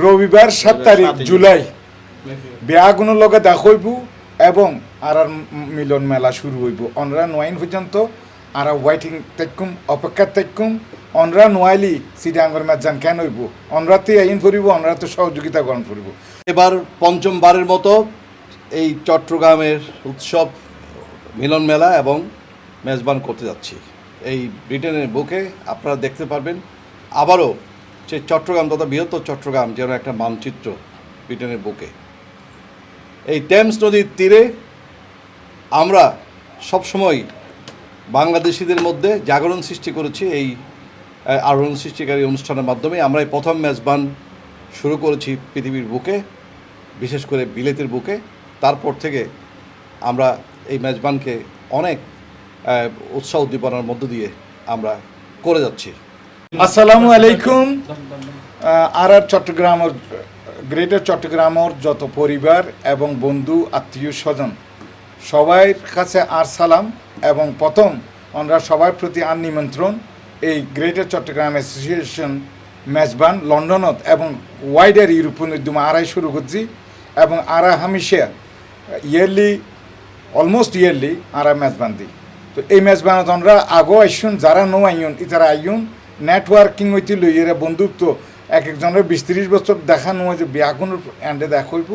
রবিবার সাত তারিখ জুলাই। বিয়াগুনোর লগে দেখাইব এবং আর আর মিলন মেলা শুরু হইব। অনরা নোয়াইন পর্যন্ত আর ওয়াইটিং তেকুম অপেক্ষা তেকুম অনরা নোয়াইলি সিডাঙ্গর ম্যাচান কেন হইব? অনরাতে আইন করিব অনরাতে সহযোগিতা গ্রহণ করিব এবার পঞ্চমবারের মতো এই চট্টগ্রামের উৎসব মিলন মেলা এবং মেজবান করতে যাচ্ছি। এই ব্রিটেনের বুকে আপনারা দেখতে পারবেন। আবারও সেই চট্টগ্রাম তথা বৃহত্তর চট্টগ্রাম, যেন একটা মানচিত্র ব্রিটেনের বুকে। এই টেমস নদীর তীরে আমরা সবসময় বাংলাদেশিদের মধ্যে জাগরণ সৃষ্টি করেছি। এই আরোহণ সৃষ্টিকারী অনুষ্ঠানের মাধ্যমে আমরা এই প্রথম মেজবান শুরু করেছি পৃথিবীর বুকে, বিশেষ করে বিলেতের বুকে। তারপর থেকে আমরা এই মেজবানকে অনেক উৎসাহ উদ্দীপনার মধ্য দিয়ে আমরা করে যাচ্ছি। আসসালামু আলাইকুম। আর আর চট্টগ্রামের, গ্রেটার চট্টগ্রামের যত পরিবার এবং বন্ধু, আত্মীয় স্বজন সবার কাছে আর সালাম এবং প্রথম আমরা সবার প্রতি আর নিমন্ত্রণ, এই গ্রেটার চট্টগ্রাম অ্যাসোসিয়েশন মেজবান লন্ডনত এবং ওয়াইডার ইউরোপীয় উদ্যম আড়াই শুরু করছি এবং আরা হামিশা ইয়ারলি অলমোস্ট ইয়ারলি আরা মেজবান দিই। তো এই মেজবানত আমরা আগো আইসুন, যারা নো আইন ইতারা আইন নেটওয়ার্কিং হইতে লই এরা বন্ধুত্ব। এক একজনের বিশ ত্রিশ বছর দেখা নয় যে বিয়াগুনের এন্ডে দেখা হইব।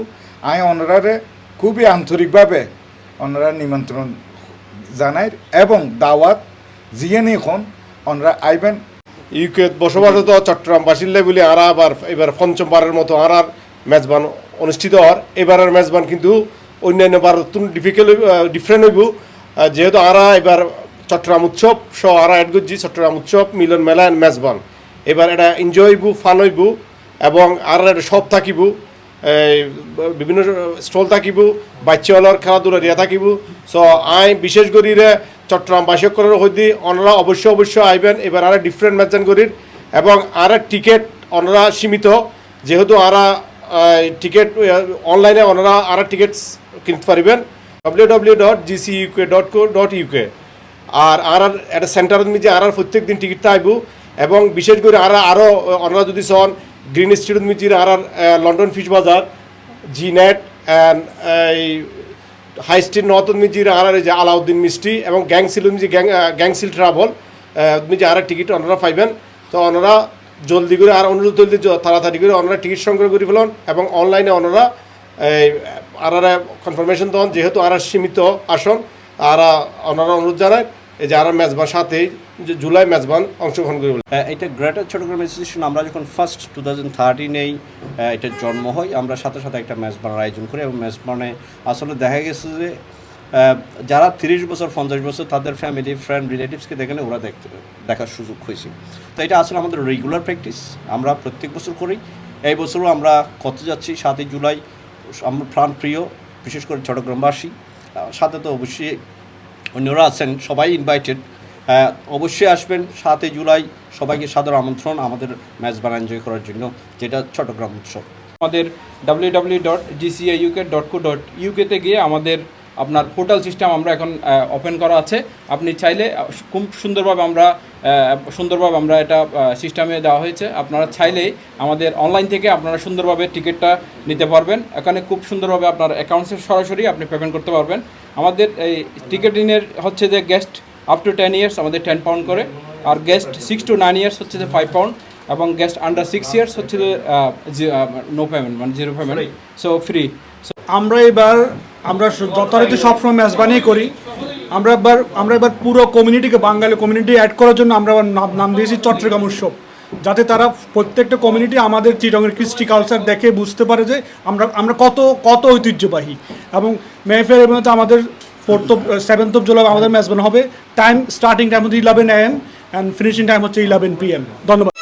আই অনরারে খুবই আন্তরিকভাবে অনরা নিমন্ত্রণ জানাই এবং দাওয়াত জিয়ে এখন। অনরা আইবেন। ইউকে বসবাসরত চট্টগ্রামবাসীর বলে আর আবার এবার পঞ্চমবারের মতো আর আর মেজবান অনুষ্ঠিত হওয়ার। এবারের মেজবান কিন্তু অন্যান্য বার ডিফিকাল্ট ডিফারেন্ট হইব যেহেতু আরা এবার চট্টগ্রাম উৎসব, সহ আরা এড করছি চট্টগ্রাম উৎসব, মিলন মেলা এন্ড মেজবান এবার এটা এনজয় হইব ফান হইব এবং আর একটা সব থাকিব বিভিন্ন স্টল থাকিব, বাচ্চাওয়ালার খেলাধুলা দিয়া থাকিব। সো আই বিশেষ করে চট্টগ্রাম বাসকরের হইতে অনরা অবশ্যই অবশ্যই আইবেন। এবার আর ডিফারেন্ট ম্যাচান করির এবং আর টিকিট অনরা সীমিত। যেহেতু আরা টিকিট অনলাইনে ওনারা আর টিকিট কিনতে পারিবেন। W W dot GC UK dot co dot UK আর আর একটা সেন্টার যে আর প্রত্যেক দিন টিকিট আইব। এবং বিশেষ করে আর আরও ওনারা যদি সন গ্রিন স্ট্রিট মিচির আর আর London fish Bazar G net এই হাই স্ট্রিট নর্থ মিজির আর আর যে আলাউদ্দিন মিষ্টি এবং গ্যাং গ্যাংসিল মিজি গ্যাং গ্যাংসিল ট্রাভেল মিজি আর টিকিট ওনারা পাইবেন। তো ওনারা জলদি করে আর অনুরোধ জলদি তাড়াতাড়ি করে ওনারা টিকিট সংগ্রহ করে ফেলুন এবং অনলাইনে এই, আর কনফার্মেশন দেন, যেহেতু আর সীমিত আসন আর ওনারা অনুরোধ জানায় এই যে আর মেজবান সাথে যে জুলাই মেজবান অংশগ্রহণ করে এটা গ্রেটার চট্টগ্রাম অ্যাসোসিয়েশন আমরা যখন ফার্স্ট টু থাউজেন্ড থার্টিনেই এটার জন্ম হয় আমরা সাথে সাথে একটা ম্যাচ বানার আয়োজন করি এবং ম্যাচ বানে আসলে দেখা গেছে যে যারা তিরিশ বছর, পঞ্চাশ বছর তাদের ফ্যামিলি ফ্রেন্ড রিলেটিভসকে দেখলে ওরা দেখতে, দেখার সুযোগ হয়েছে। তো এটা আসলে আমাদের রেগুলার প্র্যাকটিস আমরা প্রত্যেক বছর করি। এই বছরও আমরা করতে যাচ্ছি, সাতই জুলাই, আমরা প্রাণ প্রিয় বিশেষ করে চট্টগ্রামবাসী সাথে তো অবশ্যই অন্যরা আছেন, সবাই ইনভাইটেড অবশ্যই আসবেন, সাতই জুলাই, সবাইকে সাদর আমন্ত্রণ আমাদের ম্যাচ বানা এনজয় করার জন্য, যেটা চট্টগ্রাম উৎসব। আমাদের W W dot GCI UK dot co dot ইউকেতে গিয়ে আমাদের আপনার পোর্টাল সিস্টেম আমরা এখন ওপেন করা আছে। আপনি চাইলে খুব সুন্দরভাবে আমরা সুন্দরভাবে আমরা এটা সিস্টেমে দেওয়া হয়েছে। আপনারা চাইলেই আমাদের অনলাইন থেকে আপনারা সুন্দরভাবে টিকিটটা নিতে পারবেন। এখানে খুব সুন্দরভাবে আপনার অ্যাকাউন্টসে সরাসরি আপনি পেমেন্ট করতে পারবেন। আমাদের এই টিকিটিংয়ের হচ্ছে যে guest up to ten years আমাদের টেন পাউন্ড করে। আর guest six to nine years হচ্ছে যে ফাইভ পাউন্ড এবং গেস্ট আন্ডার সিক্স ইয়ার্স হচ্ছে যে নো পেমেন্ট মানে জিরো পেমেন্ট সো ফ্রি আমরা এবার, আমরা যথারীতি সবসময় মেজবানি করি। আমরা এবার আমরা এবার পুরো কমিউনিটিকে বাঙালি কমিউনিটি অ্যাড করার জন্য আমরা নাম দিয়েছি চট্টগ্রাম উৎসব। যাতে তারা প্রত্যেকটা কমিউনিটি আমাদের চিটংয়ের কৃষ্টি কালচার দেখে বুঝতে পারে যে আমরা আমরা কত কত ঐতিহ্যবাহী। এবং মেহফের এবং আমাদের fourth of seventh of July আমাদের মেজবান হবে। টাইম স্টার্টিং টাইম হচ্ছে eleven A M and finishing time হচ্ছে ইলেভেন পি এম ধন্যবাদ।